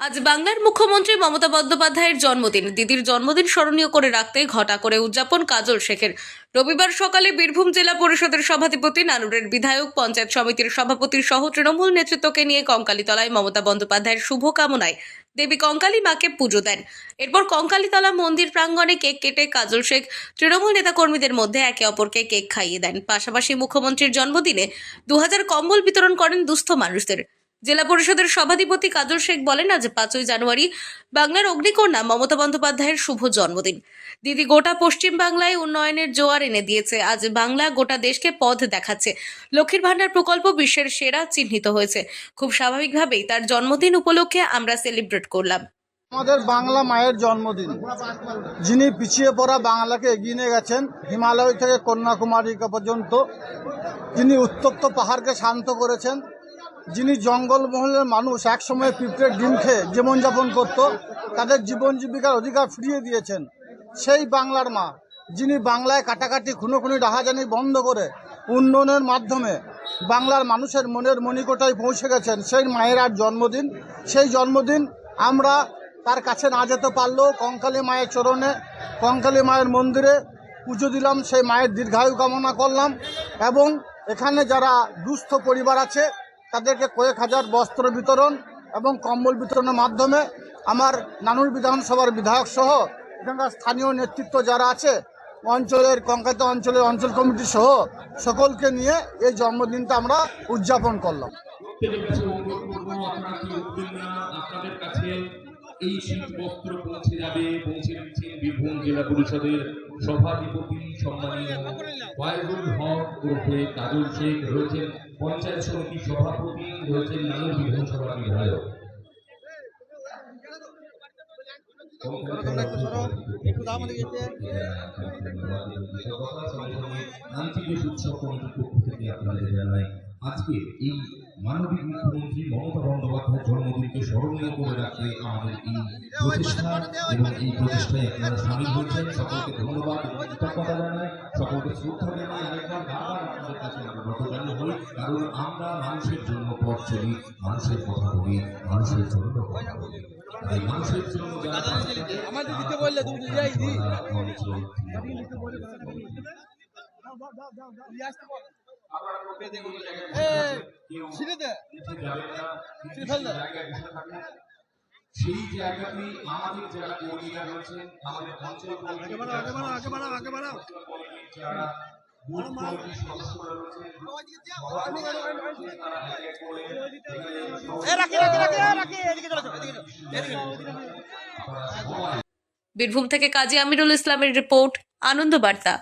আজ বাংলার মুখ্যমন্ত্রী মমতা বন্দ্যোপাধ্যায়ের জন্মদিন। দিদির জন্মদিন স্মরণীয় করে রাখতে ঘটা করে উদযাপন কাজল শেখের। রবিবার সকালে বীরভূম জেলা পরিষদের সভাধিপতি, নানুরের বিধায়ক, পঞ্চায়েত সমিতির সভাপতির সহ তৃণমূল নেতৃত্বকে নিয়ে কঙ্কালীতলায় মমতা বন্দ্যোপাধ্যায়ের শুভকামনায় দেবী কঙ্কালী মাকে পুজো দেন। এরপর কঙ্কালীতলা মন্দির প্রাঙ্গণে কেক কেটে কাজল শেখ তৃণমূল নেতাকর্মীদের মধ্যে একে অপরকে কেক খাইয়ে দেন। পাশাপাশি মুখ্যমন্ত্রীর জন্মদিনে দু হাজার কম্বল বিতরণ করেন দুস্থ মানুষদের। জেলা পরিষদের সভাধিপতি কাজল শেখ বলেন, আজ পাঁচই জানুয়ারি বাংলার অগ্নিকন্যা মমতা বন্দ্যোপাধ্যায়ের শুভ জন্মদিন। দিদি গোটা পশ্চিম বাংলায় উন্নয়নের জোয়ার এনে দিয়েছে। আজ বাংলা গোটা দেশকে পথ দেখাচ্ছে। লক্ষ্মীর ভাণ্ডার প্রকল্প বিশ্বের সেরা চিহ্নিত হয়েছে। খুব স্বাভাবিকভাবেই তার জন্মদিন উপলক্ষে আমরা সেলিব্রেট করলাম। আমাদের বাংলা মায়ের জন্মদিন। যিনি পিছিয়ে পড়া বাংলাকে এগিয়ে নিয়ে গেছেন, হিমালয় থেকে কন্যাকুমারী পর্যন্ত যিনি উত্তপ্ত পাহাড়কে শান্ত করেছেন যিনি জঙ্গলমহলের মানুষ, একসময় পিঁপড়ের ডিম খেয়ে জীবনযাপন করত, তাদের জীবন জীবিকার অধিকার ফিরিয়ে দিয়েছেন। সেই বাংলার মা, যিনি বাংলায় কাটাকাটি খুনোখুনি ডাহাজানি বন্ধ করে উন্নয়নের মাধ্যমে বাংলার মানুষের মনের মণিকোটায় পৌঁছে গেছেন, সেই মায়ের আর জন্মদিন। সেই জন্মদিন আমরা তার কাছে না যেতে পারলেও কঙ্কালী মায়ের চরণে, কঙ্কালী মায়ের মন্দিরে পুজো দিলাম, সেই মায়ের দীর্ঘায়ু কামনা করলাম এবং এখানে যারা দুস্থ পরিবার আছে তাদেরকে কয়েক হাজার বস্ত্র বিতরণ এবং কম্বল বিতরণের মাধ্যমে আমার নানুর বিধানসভার বিধায়ক সহ এখানকার স্থানীয় নেতৃত্ব যারা আছে, অঞ্চলের কঙ্কাতা অঞ্চলের অঞ্চল কমিটি সহ সকলকে নিয়ে এই জন্মদিনটা আমরা উদযাপন করলাম। এই শীত বস্ত্র পৌঁছে যাবে পৌঁছে দিচ্ছেন বীরভূম জেলা পরিষদের সভাধিপতি সম্মানীয় ওয়াইদুল হক ওরফে কাজল শেখ রয়েছেন পঞ্চায়েত সমিতি সভাপতি রয়েছেন নানুর বিধানসভা বিধায়ক। আন্তরিক উৎসব কমিটির পক্ষ থেকে আপনাদের জানাই। আজকে এই মানবিক মুখ্যমন্ত্রী মমতা বন্দ্যোপাধ্যায়ের জন্মদিনকে স্মরণীয় করে রাখতে আমাদের এই প্রচেষ্টা এবং এই প্রচেষ্টায় আপনারা সামিল হয়েছেন। সকলকে ধন্যবাদ এবং কৃতজ্ঞতা জানাই সকলকে শ্রদ্ধা জানাই। আরেকবার বারবার আপনাদের কাছে আমরা ব্রতজানি হই কারণ আমরা মানুষের জন্য পথ চলি মানুষের কথা বলি মানুষের জন্য কথা বলি তাই মানুষের জন্য যারা কাজ করে, আমাদের সেই জায়গাতেই আমাদের যারা কর্মীরা রয়েছেন আমাদের বীরভূম থেকে কাজী আমিরুল ইসলামের রিপোর্ট, আনন্দ বার্তা।